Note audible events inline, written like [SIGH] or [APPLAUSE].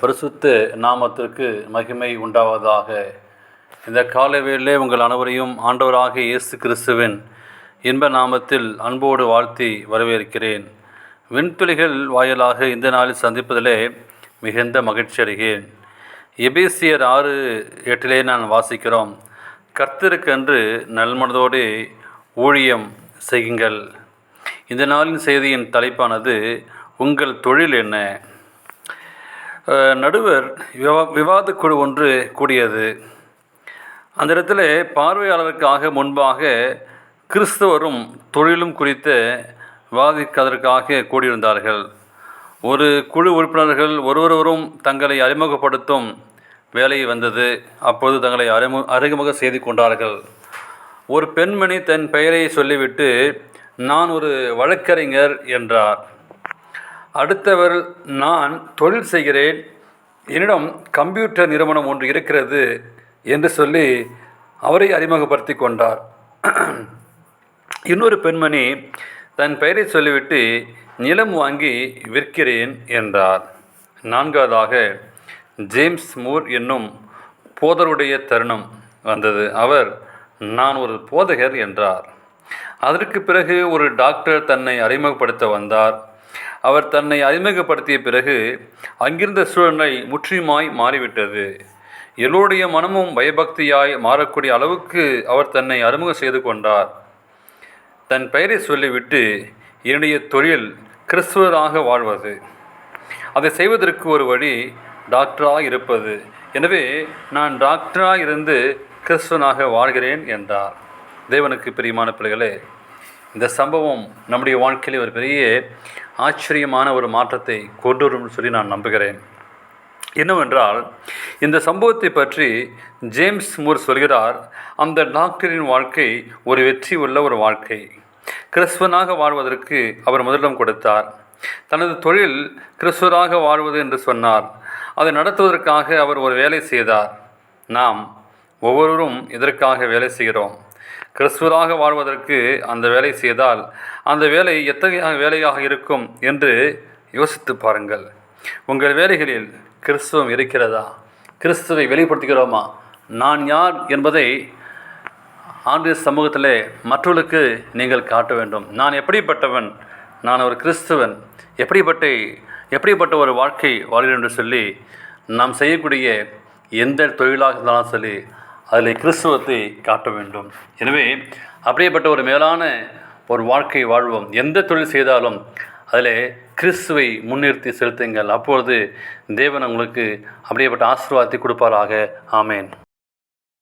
பரிசுத்த நாமத்திற்கு மகிமை உண்டாவதாக. இந்த காலை வேளையிலே உங்கள் அனைவரையும் ஆண்டவராக இயேசு கிறிஸ்துவின் இன்ப நாமத்தில் அன்போடு வாழ்த்தி வரவேற்கிறேன். விண்துளிகள் வாயிலாக இந்த நாளில் சந்திப்பதிலே மிகுந்த மகிழ்ச்சி அடைகிறேன். எபேசியர் ஆறு எட்டிலே நான் வாசிக்கிறோம் கர்த்தருக்கென்று நல்மனதோடு ஊழியம் செய்யுங்கள். இந்த நாளின் செய்தியின் தலைப்பானது உங்கள் தொழில் என்ன? நடுவர் விவா விவாத குழு ஒன்று கூடியது. அந்த இடத்துல பார்வையாளருக்காக முன்பாக கிறிஸ்தவரும் தொழிலும் குறித்து விவாதிப்பதற்காக கூடியிருந்தார்கள். ஒரு குழு உறுப்பினர்கள் ஒருவரொருவரும் தங்களை அறிமுகப்படுத்தும் வேலை வந்தது. அப்போது தங்களை அறிமு அறிமுக செய்து கொண்டார்கள். ஒரு பெண்மணி தன் பெயரை சொல்லிவிட்டு நான் ஒரு வழக்கறிஞர் என்றார். அடுத்தவர் நான் தொழில் செய்கிறேன். என்னிடம் கம்ப்யூட்டர் நிறுவனம் ஒன்று இருக்கிறது என்று சொல்லி அவரை அறிமுகப்படுத்தி கொண்டார். [CLEARS THROAT] இன்னொரு பெண்மணி தன் பெயரை சொல்லிவிட்டு நிலம் வாங்கி விற்கிறேன் என்றார். நான்காவதாக ஜேம்ஸ் மூர் என்னும் போதருடைய தருணம் வந்தது. அவர் நான் ஒரு போதகர் என்றார். அதற்கு பிறகு ஒரு டாக்டர் தன்னை அறிமுகப்படுத்த வந்தார். அவர் தன்னை அறிமுகப்படுத்திய பிறகு அங்கிருந்த சூழ்நிலை முற்றிலுமாய் மாறிவிட்டது. எல்லோருடைய மனமும் பயபக்தியாய் மாறக்கூடிய அளவுக்கு அவர் தன்னை அறிமுகம் செய்து கொண்டார். தன் பெயரை சொல்லிவிட்டு என்னுடைய தொழில் கிறிஸ்துவராக வாழ்வது. அதை செய்வதற்கு ஒரு வழி டாக்டராக இருப்பது. எனவே நான் டாக்டராக இருந்து கிறிஸ்துவனாக வாழ்கிறேன் என்றார். தேவனுக்கு பிரியமான பிள்ளைகளே இந்த சம்பவம் நம்முடைய வாழ்க்கையில் ஒரு பெரிய ஆச்சரியமான ஒரு மாற்றத்தை கொண்டு வரும்னு சொல்லி நான் நம்புகிறேன். என்னவென்றால் இந்த சம்பவத்தை பற்றி ஜேம்ஸ் மூர் சொல்கிறார் அந்த டாக்டரின் வாழ்க்கை ஒரு வெற்றி உள்ள ஒரு வாழ்க்கை. கிறிஸ்துவனாக வாழ்வதற்கு அவர் முதலிடம் கொடுத்தார். தனது தொழில் கிறிஸ்துவராக வாழ்வது என்று சொன்னார். அதை நடத்துவதற்காக அவர் ஒரு வேலை செய்தார். நாம் ஒவ்வொருவரும் இதற்காக வேலை செய்கிறோம். கிறிஸ்துவராக வாழ்வதற்கு அந்த வேலை செய்தால் அந்த வேலை எத்தகைய வேலையாக இருக்கும் என்று யோசித்து பாருங்கள். உங்கள் வேலைகளில் கிறிஸ்துவம் இருக்கிறதா? கிறிஸ்துவை வெளிப்படுத்துகிறோமா? நான் யார் என்பதை ஆண்டு சமூகத்திலே மற்றவர்களுக்கு நீங்கள் காட்ட வேண்டும். நான் எப்படிப்பட்டவன்? நான் ஒரு கிறிஸ்துவன். எப்படிப்பட்ட எப்படிப்பட்ட ஒரு வாழ்க்கை வாழ்கிறேன் என்று சொல்லி நாம் செய்யக்கூடிய எந்த தொழிலாக இருந்தாலும் சொல்லி அதில் கிறிஸ்துவத்தை காட்ட வேண்டும். எனவே அப்படியேப்பட்ட ஒரு மேலான ஒரு வாழ்க்கை வாழ்வோம். எந்த தொழில் செய்தாலும் அதில் கிறிஸ்துவை முன்னிறுத்தி செலுத்துங்கள். அப்பொழுது தேவன் உங்களுக்கு அப்படியேப்பட்ட ஆசீர்வாதத்தை கொடுப்பாராக. ஆமேன்.